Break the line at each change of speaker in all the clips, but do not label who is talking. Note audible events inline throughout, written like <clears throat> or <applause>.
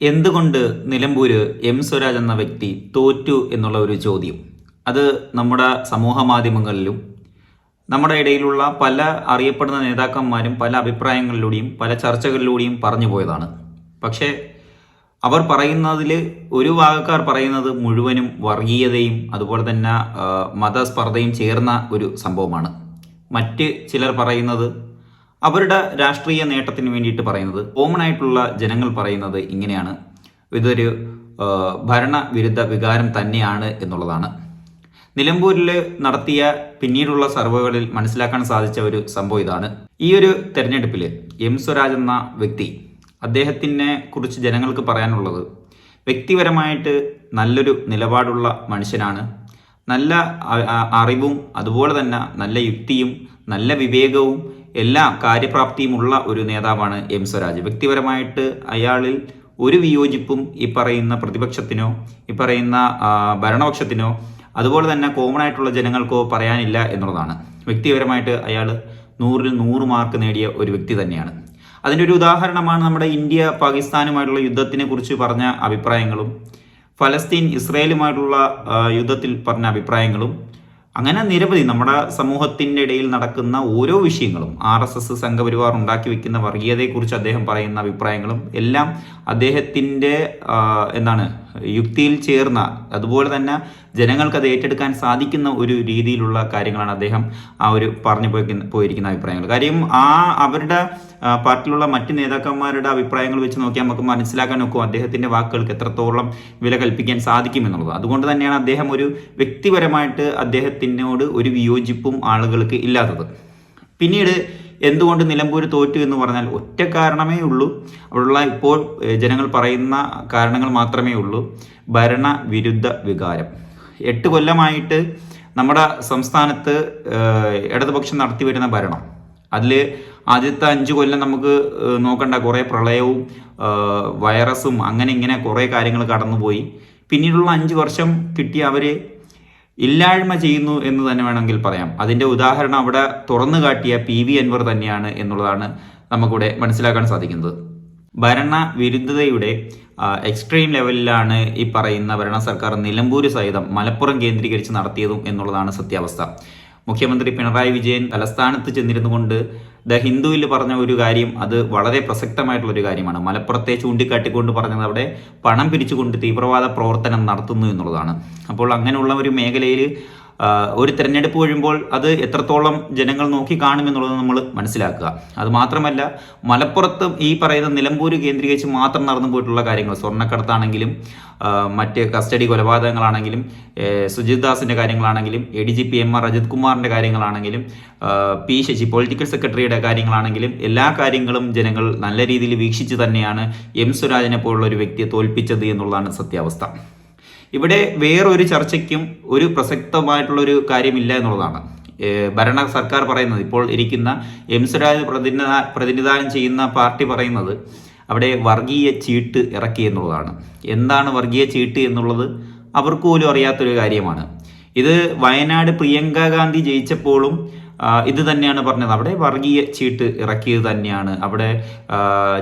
എന്തുകൊണ്ട് നിലമ്പൂര് എം സ്വരാജ് എന്ന വ്യക്തി തോറ്റു എന്നുള്ള ഒരു ചോദ്യം? അത് നമ്മുടെ സമൂഹ മാധ്യമങ്ങളിലും നമ്മുടെ ഇടയിലുള്ള പല അറിയപ്പെടുന്ന നേതാക്കന്മാരും പല അഭിപ്രായങ്ങളിലൂടെയും പല ചർച്ചകളിലൂടെയും പറഞ്ഞു പോയതാണ്. പക്ഷേ അവർ പറയുന്നതിൽ ഒരു ഭാഗക്കാർ പറയുന്നത് മുഴുവനും വർഗീയതയും അതുപോലെ തന്നെ മതസ്പർദ്ധയും ചേർന്ന ഒരു സംഭവമാണ്. മറ്റ് ചിലർ പറയുന്നത് അവരുടെ രാഷ്ട്രീയ നേട്ടത്തിന് വേണ്ടിയിട്ട് പറയുന്നത് കോമൺ ആയിട്ടുള്ള ജനങ്ങൾ പറയുന്നത് ഇങ്ങനെയാണ്. ഇതൊരു ഭരണവിരുദ്ധ വികാരം തന്നെയാണ് എന്നുള്ളതാണ്. നിലമ്പൂരിൽ നടത്തിയ പിന്നീടുള്ള സർവേകളിൽ മനസ്സിലാക്കാൻ സാധിച്ച ഒരു സംഭവം ഇതാണ്. ഈ ഒരു തെരഞ്ഞെടുപ്പിൽ എം സ്വരാജ് എന്ന വ്യക്തി അദ്ദേഹത്തിനെ കുറിച്ച് ജനങ്ങൾക്ക് പറയാനുള്ളത് വ്യക്തിപരമായിട്ട് നല്ലൊരു നിലപാടുള്ള മനുഷ്യനാണ്. നല്ല അറിവും അതുപോലെ തന്നെ നല്ല യുക്തിയും നല്ല വിവേകവും എല്ലാ കാര്യപ്രാപ്തിയുമുള്ള ഒരു നേതാവാണ് എം സ്വരാജ്. വ്യക്തിപരമായിട്ട് അയാളിൽ ഒരു വിയോജിപ്പും ഈ പറയുന്ന പ്രതിപക്ഷത്തിനോ ഈ പറയുന്ന ഭരണപക്ഷത്തിനോ അതുപോലെ തന്നെ കോമൺ ആയിട്ടുള്ള ജനങ്ങൾക്കോ പറയാനില്ല എന്നുള്ളതാണ്. വ്യക്തിപരമായിട്ട് അയാൾ നൂറിൽ നൂറ് മാർക്ക് നേടിയ ഒരു വ്യക്തി തന്നെയാണ്. അതിന്റെ ഒരു ഉദാഹരണമാണ് നമ്മുടെ ഇന്ത്യ പാകിസ്ഥാനുമായിട്ടുള്ള യുദ്ധത്തിനെ കുറിച്ച് പറഞ്ഞ അഭിപ്രായങ്ങളും ഫലസ്തീൻ ഇസ്രയേലുമായിട്ടുള്ള യുദ്ധത്തിൽ പറഞ്ഞ അഭിപ്രായങ്ങളും അങ്ങനെ നിരവധി നമ്മുടെ സമൂഹത്തിന്റെ ഇടയിൽ നടക്കുന്ന ഓരോ വിഷയങ്ങളും ആർ എസ് എസ് സംഘപരിവാർ ഉണ്ടാക്കി വെക്കുന്ന വർഗീയതയെക്കുറിച്ച് അദ്ദേഹം പറയുന്ന അഭിപ്രായങ്ങളും എല്ലാം അദ്ദേഹത്തിന്റെ എന്താണ് യുക്തിയിൽ ചേർന്ന അതുപോലെ തന്നെ ജനങ്ങൾക്ക് അത് ഏറ്റെടുക്കാൻ സാധിക്കുന്ന ഒരു രീതിയിലുള്ള കാര്യങ്ങളാണ് അദ്ദേഹം ആ ഒരു പറഞ്ഞു പോയി പോയിരിക്കുന്ന അഭിപ്രായങ്ങൾ. കാര്യം ആ അവരുടെ പാർട്ടിയിലുള്ള മറ്റ് നേതാക്കന്മാരുടെ അഭിപ്രായങ്ങൾ വെച്ച് നോക്കിയാൽ നമുക്ക് മനസ്സിലാക്കാൻ നോക്കും അദ്ദേഹത്തിന്റെ വാക്കുകൾക്ക് എത്രത്തോളം വില കൽപ്പിക്കാൻ സാധിക്കും എന്നുള്ളത്. അതുകൊണ്ട് തന്നെയാണ് അദ്ദേഹം ഒരു വ്യക്തിപരമായിട്ട് അദ്ദേഹത്തിനോട് ഒരു വിയോജിപ്പും ആളുകൾക്ക് ഇല്ലാത്തത്. പിന്നീട് എന്തുകൊണ്ട് നിലമ്പൂർ തോറ്റു എന്ന് പറഞ്ഞാൽ ഒറ്റ കാരണമേ ഉള്ളൂ. അവിടെയുള്ള ഇപ്പോൾ ജനങ്ങൾ പറയുന്ന കാരണങ്ങൾ മാത്രമേ ഉള്ളൂ. ഭരണവിരുദ്ധ വികാരം. എട്ട് കൊല്ലമായിട്ട് നമ്മുടെ സംസ്ഥാനത്ത് ഇടതുപക്ഷം നടത്തി വരുന്ന ഭരണം. അതിൽ ആദ്യത്തെ അഞ്ച് കൊല്ലം നമുക്ക് നോക്കണ്ട കുറേ പ്രളയവും വൈറസും അങ്ങനെ ഇങ്ങനെ കുറേ കാര്യങ്ങൾ കടന്നുപോയി. പിന്നീടുള്ള അഞ്ച് വർഷം കിട്ടിയ അവർ ഇല്ലായ്മ ചെയ്യുന്നു എന്ന് തന്നെ വേണമെങ്കിൽ പറയാം. അതിന്റെ ഉദാഹരണം അവിടെ തുറന്നു കാട്ടിയ പി വി അൻവർ തന്നെയാണ് എന്നുള്ളതാണ് നമുക്കിവിടെ മനസ്സിലാക്കാൻ സാധിക്കുന്നത്. ഭരണ വിരുദ്ധതയുടെ എക്സ്ട്രീം ലെവലിലാണ് ഈ പറയുന്ന ഭരണ സർക്കാർ നിലമ്പൂർ സഹിതം മലപ്പുറം കേന്ദ്രീകരിച്ച് നടത്തിയതും എന്നുള്ളതാണ് സത്യാവസ്ഥ. മുഖ്യമന്ത്രി പിണറായി വിജയൻ തലസ്ഥാനത്ത് ചെന്നിരുന്നുകൊണ്ട് ദ ഹിന്ദുവിൽ പറഞ്ഞ ഒരു കാര്യം അത് വളരെ പ്രസക്തമായിട്ടുള്ള ഒരു കാര്യമാണ്. മലപ്പുറത്തെ ചൂണ്ടിക്കാട്ടിക്കൊണ്ട് പറഞ്ഞത് അവിടെ പണം പിരിച്ചുകൊണ്ട് തീവ്രവാദ പ്രവർത്തനം നടത്തുന്നു എന്നുള്ളതാണ്. അപ്പോൾ അങ്ങനെയുള്ള ഒരു മേഖലയിൽ ഒരു തിരഞ്ഞെടുപ്പ് കഴിയുമ്പോൾ അത് എത്രത്തോളം ജനങ്ങൾ നോക്കി കാണുമെന്നുള്ളത് നമ്മൾ മനസ്സിലാക്കുക. അത് മാത്രമല്ല മലപ്പുറത്ത് ഈ പറയുന്ന നിലമ്പൂർ കേന്ദ്രീകരിച്ച് മാത്രം നടന്നു പോയിട്ടുള്ള കാര്യങ്ങൾ സ്വർണക്കടത്താണെങ്കിലും മറ്റ് കസ്റ്റഡി കൊലപാതകങ്ങളാണെങ്കിലും സുജിത് ദാസിന്റെ കാര്യങ്ങളാണെങ്കിലും A D G P M R Ajith കുമാറിന്റെ കാര്യങ്ങളാണെങ്കിലും പി ശശി പൊളിറ്റിക്കൽ സെക്രട്ടറിയുടെ കാര്യങ്ങളാണെങ്കിലും എല്ലാ കാര്യങ്ങളും ജനങ്ങൾ നല്ല രീതിയിൽ വീക്ഷിച്ച് തന്നെയാണ് എം സ്വരാജിനെ പോലുള്ള ഒരു വ്യക്തിയെ തോൽപ്പിച്ചത് എന്നുള്ളതാണ് സത്യാവസ്ഥ. ഇവിടെ വേറൊരു ചർച്ചയ്ക്കും ഒരു പ്രസക്തമായിട്ടുള്ളൊരു കാര്യമില്ല എന്നുള്ളതാണ്. ഭരണ സർക്കാർ പറയുന്നത് ഇപ്പോൾ ഇരിക്കുന്ന എം സ്വരാജ് പ്രതിനിധാ പ്രതിനിധാനം ചെയ്യുന്ന പാർട്ടി പറയുന്നത് അവിടെ വർഗീയ ചീട്ട് ഇറക്കി എന്നുള്ളതാണ്. എന്താണ് വർഗീയ ചീട്ട് എന്നുള്ളത് അവർക്ക് പോലും അറിയാത്തൊരു കാര്യമാണ്. ഇത് വയനാട് പ്രിയങ്ക ഗാന്ധി ജയിച്ചപ്പോഴും ഇത് തന്നെയാണ് പറഞ്ഞത്. അവിടെ വർഗീയ ചീട്ട് ഇറക്കിയത് തന്നെയാണ്. അവിടെ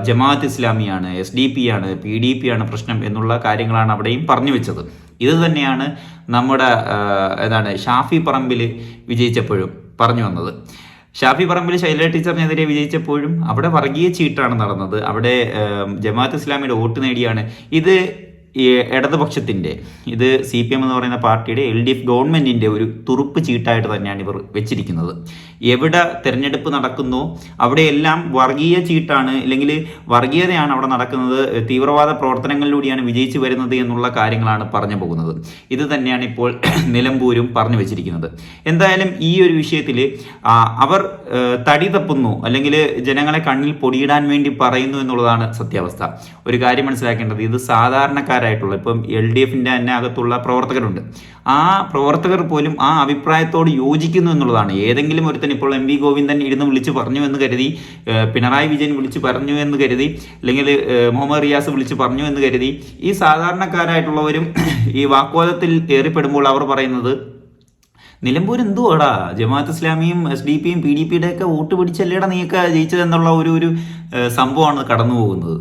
ജമാഅത്ത് ഇസ്ലാമിയാണ് എസ് ഡി പി ആണ് പി ഡി പി ആണ് പ്രശ്നം എന്നുള്ള കാര്യങ്ങളാണ് അവിടെയും പറഞ്ഞു വെച്ചത്. ഇത് തന്നെയാണ് നമ്മുടെ എന്താണ് ഷാഫി പറമ്പിൽ വിജയിച്ചപ്പോഴും പറഞ്ഞു വന്നത്. ഷാഫി പറമ്പിൽ ശൈല ടീച്ചറിനെതിരെ വിജയിച്ചപ്പോഴും അവിടെ വർഗീയ ചീട്ടാണ് നടന്നത്. അവിടെ ജമാഅത്ത് ഇസ്ലാമിയുടെ വോട്ട് നേടിയാണ്. ഇത് ഇടതുപക്ഷത്തിന്റെ ഇത് സി പി എം എന്ന് പറയുന്ന പാർട്ടിയുടെ എൽ ഡി എഫ് ഗവൺമെന്റിന്റെ ഒരു തുറുപ്പ് ചീട്ടായിട്ട് തന്നെയാണ് ഇവർ വെച്ചിരിക്കുന്നത്. എവിടെ തിരഞ്ഞെടുപ്പ് നടക്കുന്നോ അവിടെയെല്ലാം വർഗീയ ചീട്ടാണ് അല്ലെങ്കിൽ വർഗീയതയാണ് അവിടെ നടക്കുന്നത് തീവ്രവാദ പ്രവർത്തനങ്ങളിലൂടെയാണ് വിജയിച്ചു വരുന്നത് എന്നുള്ള കാര്യങ്ങളാണ് പറഞ്ഞു പോകുന്നത്. ഇത് തന്നെയാണ് ഇപ്പോൾ <clears throat> നിലമ്പൂരും പറഞ്ഞു വെച്ചിരിക്കുന്നത്. എന്തായാലും ഈ ഒരു വിഷയത്തിൽ അവർ തടി തപ്പുന്നു അല്ലെങ്കിൽ ജനങ്ങളെ കണ്ണിൽ പൊടിയിടാൻ വേണ്ടി പറയുന്നു എന്നുള്ളതാണ് സത്യാവസ്ഥ. ഒരു കാര്യം മനസ്സിലാക്കേണ്ടത് ഇത് സാധാരണക്കാരായിട്ടുള്ള ഇപ്പം എൽ ഡി എഫിന്റെ തന്നെ അകത്തുള്ള പ്രവർത്തകരുണ്ട്. ആ പ്രവർത്തകർ പോലും ആ അഭിപ്രായത്തോട് യോജിക്കുന്നു എന്നുള്ളതാണ്. ഏതെങ്കിലും ഒരുത്തൻ ഇപ്പോൾ എം വി ഗോവിന്ദൻ ഇരുന്ന് വിളിച്ച് പറഞ്ഞു എന്ന് കരുതി പിണറായി വിജയൻ വിളിച്ച് പറഞ്ഞു എന്ന് കരുതി അല്ലെങ്കിൽ മുഹമ്മദ് റിയാസ് വിളിച്ച് പറഞ്ഞു എന്ന് കരുതി ഈ സാധാരണക്കാരായിട്ടുള്ളവരും ഈ വാക്വാദത്തിൽ ഏറിപ്പെടുമ്പോൾ അവർ പറയുന്നത് നിലമ്പൂർ എന്തുവാടാ? ജമാഅത്ത് ഇസ്ലാമിയും എസ് ഡി പിയും പി ഡി പിയുടെ ഒക്കെ വോട്ട് പിടിച്ചല്ലേടാ നീയൊക്കെ ജയിച്ചതെന്നുള്ള ഒരു ഒരു സംഭവമാണ് കടന്നു പോകുന്നത്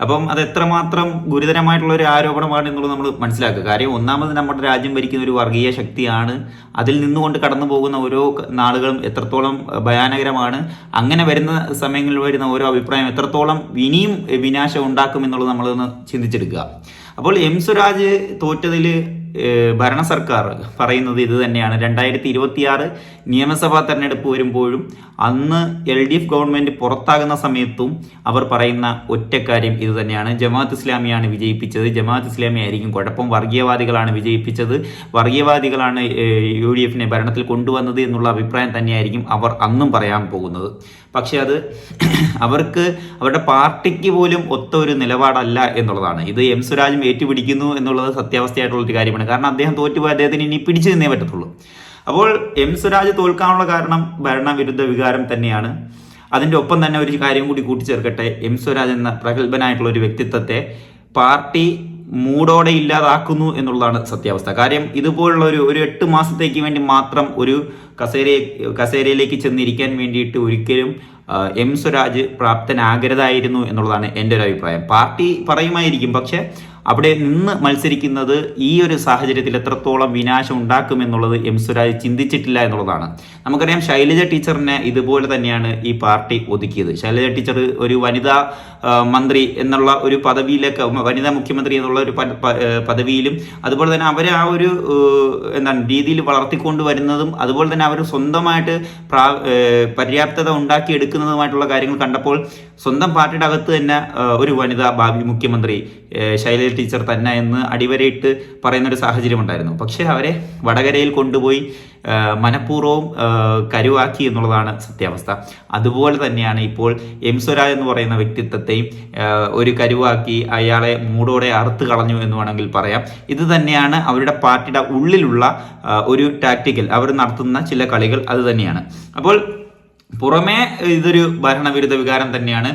അപ്പം അത് എത്രമാത്രം ഗുരുതരമായിട്ടുള്ള ഒരു ആരോപണമാണ് എന്നുള്ളത് നമ്മൾ മനസ്സിലാക്കുക. കാര്യം ഒന്നാമത് നമ്മുടെ രാജ്യം ഭരിക്കുന്ന ഒരു വർഗീയ ശക്തിയാണ്. അതിൽ നിന്നുകൊണ്ട് കടന്നു പോകുന്ന ഓരോ നാളുകളും എത്രത്തോളം ഭയാനകരമാണ്. അങ്ങനെ വരുന്ന സമയങ്ങളിൽ വരുന്ന ഓരോ അഭിപ്രായം എത്രത്തോളം ഇനിയും വിനാശം ഉണ്ടാക്കും എന്നുള്ളത് നമ്മളൊന്ന് ചിന്തിച്ചെടുക്കുക. അപ്പോൾ എം സ്വരാജ് തോറ്റതിൽ ഭരണ സർക്കാർ പറയുന്നത് ഇത് തന്നെയാണ്. രണ്ടായിരത്തി ഇരുപത്തിയാറ് നിയമസഭാ തെരഞ്ഞെടുപ്പ് വരുമ്പോഴും അന്ന് എൽ ഡി എഫ് ഗവൺമെന്റ് പുറത്താകുന്ന സമയത്തും അവർ പറയുന്ന ഒറ്റക്കാര്യം ഇത് തന്നെയാണ്. ജമാഅത്ത് ഇസ്ലാമിയാണ് വിജയിപ്പിച്ചത്. ജമാഅത്ത് ഇസ്ലാമി ആയിരിക്കും. കുഴപ്പം വർഗീയവാദികളാണ് വിജയിപ്പിച്ചത്. വർഗീയവാദികളാണ് യു ഡി എഫിനെ ഭരണത്തിൽ കൊണ്ടുവന്നത് എന്നുള്ള അഭിപ്രായം തന്നെയായിരിക്കും അവർ അന്നും പറയാൻ പോകുന്നത്. പക്ഷേ അത് <clears throat> അവർക്ക് അവരുടെ പാർട്ടിക്ക് പോലും ഒത്ത ഒരു നിലപാടല്ല എന്നുള്ളതാണ്. ഇത് എം സ്വരാജും ഏറ്റുപിടിക്കുന്നു എന്നുള്ളത് സത്യാവസ്ഥയായിട്ടുള്ള ഒരു കാര്യമാണ് കാരണം അദ്ദേഹം തോറ്റുപോയി അദ്ദേഹത്തിന് ഇനി പിടിച്ചു നിന്നേ പറ്റത്തുള്ളൂ. അപ്പോൾ എം സ്വരാജ് തോൽക്കാനുള്ള കാരണം ഭരണവിരുദ്ധ വികാരം തന്നെയാണ്. അതിന്റെ ഒപ്പം തന്നെ ഒരു കാര്യം കൂടി കൂട്ടിച്ചേർക്കട്ടെ. എം സ്വരാജ് എന്ന പ്രഗത്ഭനായിട്ടുള്ള ഒരു വ്യക്തിത്വത്തെ പാർട്ടി മൂടോടെ ഇല്ലാതാക്കുന്നു എന്നുള്ളതാണ് സത്യാവസ്ഥ. കാര്യം ഇതുപോലുള്ള ഒരു ഒരു എട്ട് മാസത്തേക്ക് വേണ്ടി മാത്രം ഒരു കസേര കസേരയിലേക്ക് ചെന്നിരിക്കാൻ വേണ്ടിയിട്ട് ഒരിക്കലും എം സ്വരാജ് പ്രാപ്തനാകരുതായിരുന്നു എന്നുള്ളതാണ് എന്റെ ഒരു അഭിപ്രായം. പാർട്ടി പറയുമായിരിക്കും പക്ഷേ അവിടെ നിന്ന് മത്സരിക്കുന്നത് ഈ ഒരു സാഹചര്യത്തിൽ എത്രത്തോളം വിനാശം ഉണ്ടാക്കും എന്നുള്ളത് എം സ്വരാജ് ചിന്തിച്ചിട്ടില്ല എന്നുള്ളതാണ്. നമുക്കറിയാം ശൈലജ ടീച്ചറിനെ ഇതുപോലെ തന്നെയാണ് ഈ പാർട്ടി ഒതുക്കിയത്. ശൈലജ ടീച്ചർ ഒരു വനിതാ മന്ത്രി എന്നുള്ള ഒരു പദവിയിലേക്ക് വനിതാ മുഖ്യമന്ത്രി എന്നുള്ള ഒരു പദവിയിലും അതുപോലെ തന്നെ അവരെ ആ ഒരു എന്താണ് രീതിയിൽ വളർത്തിക്കൊണ്ട് വരുന്നതും അതുപോലെ തന്നെ അവർ സ്വന്തമായിട്ട് പ്രാ പര്യാപ്തത ഉണ്ടാക്കിയെടുക്കുന്നതുമായിട്ടുള്ള കാര്യങ്ങൾ കണ്ടപ്പോൾ സ്വന്തം പാർട്ടിയുടെ അകത്ത് തന്നെ ഒരു വനിതാ ഭാവി മുഖ്യമന്ത്രി ശൈലജ ടീച്ചർ തന്നെ എന്ന് അടിവരയിട്ട് പറയുന്ന ഒരു സാഹചര്യം ഉണ്ടായിരുന്നു. പക്ഷേ അവരെ വടകരയിൽ കൊണ്ടുപോയി മനഃപൂർവം ഏഹ്, കരുവാക്കി എന്നുള്ളതാണ് സത്യാവസ്ഥ. അതുപോലെ തന്നെയാണ് ഇപ്പോൾ എം സ്വരാജ് എന്ന് പറയുന്ന വ്യക്തിത്വത്തെയും ഒരു കരുവാക്കി അയാളെ മൂടോടെ അറുത്ത് കളഞ്ഞു എന്ന് വേണമെങ്കിൽ പറയാം. ഇത് തന്നെയാണ് അവരുടെ പാർട്ടിയുടെ ഉള്ളിലുള്ള ഒരു ടാക്ടിക്കൽ അവർ നടത്തുന്ന ചില കളികൾ അത് തന്നെയാണ്. അപ്പോൾ പുറമേ ഇതൊരു ഭരണവിരുദ്ധ വികാരം തന്നെയാണ്.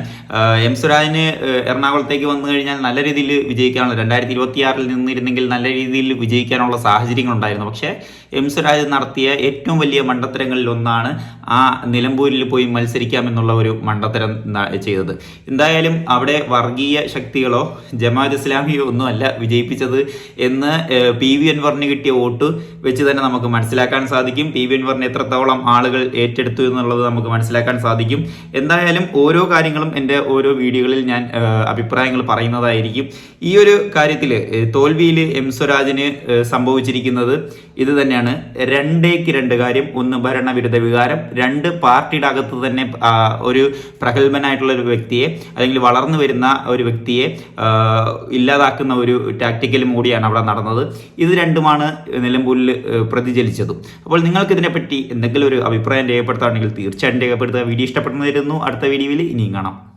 എം സ്വരാജിന് എറണാകുളത്തേക്ക് വന്നു കഴിഞ്ഞാൽ നല്ല രീതിയിൽ വിജയിക്കാനുള്ള രണ്ടായിരത്തി ഇരുപത്തിയാറിൽ നിന്നിരുന്നെങ്കിൽ നല്ല രീതിയിൽ വിജയിക്കാനുള്ള സാഹചര്യങ്ങൾ ഉണ്ടായിരുന്നു പക്ഷേ എം സ്വരാജ് നടത്തിയ ഏറ്റവും വലിയ മണ്ടത്തരങ്ങളിൽ ഒന്നാണ് ആ നിലമ്പൂരിൽ പോയി മത്സരിക്കാമെന്നുള്ള ഒരു മണ്ടത്തരം ചെയ്തത്. എന്തായാലും അവിടെ വർഗീയ ശക്തികളോ ജമാഅത്ത് ഇസ്ലാമിയോ ഒന്നും അല്ല വിജയിപ്പിച്ചത് എന്ന് പി വി അൻവറിന് കിട്ടിയ വോട്ട് വെച്ച് തന്നെ നമുക്ക് മനസ്സിലാക്കാൻ സാധിക്കും. പി വി അൻവറിന് എത്രത്തോളം ആളുകൾ ഏറ്റെടുത്തു എന്നുള്ളത് നമുക്ക് മനസ്സിലാക്കാൻ സാധിക്കും. എന്തായാലും ഓരോ കാര്യങ്ങളും എന്റെ ഓരോ വീഡിയോകളിൽ ഞാൻ അഭിപ്രായങ്ങൾ പറയുന്നതായിരിക്കും. ഈ ഒരു കാര്യത്തിൽ തോൽവിയിൽ എം സ്വരാജിന് സംഭവിച്ചിരിക്കുന്നത് ഇത് തന്നെയാണ്. രണ്ടേക്ക് രണ്ട് കാര്യം. ഒന്ന് ഭരണവിരുദ്ധ വികാരം രണ്ട് പാർട്ടിയുടെ അകത്ത് തന്നെ ഒരു പ്രഗത്ഭനായിട്ടുള്ള ഒരു വ്യക്തിയെ അല്ലെങ്കിൽ വളർന്നു വരുന്ന ഒരു വ്യക്തിയെ ഇല്ലാതാക്കുന്ന ഒരു ടാക്ടിക്കലും കൂടിയാണ് അവിടെ നടന്നത്. ഇത് രണ്ടുമാണ് നിലമ്പൂരിൽ പ്രതിചലിച്ചതും. അപ്പോൾ നിങ്ങൾക്ക് ഇതിനെപ്പറ്റി എന്തെങ്കിലും ഒരു അഭിപ്രായം രേഖപ്പെടുത്തുകയാണെങ്കിൽ തീർച്ചയായിട്ടും രേഖപ്പെടുത്തുക. വീഡിയോ ഇഷ്ടപ്പെടുന്നതായിരുന്നു. അടുത്ത വീഡിയോയിൽ ഇനിയും കാണാം.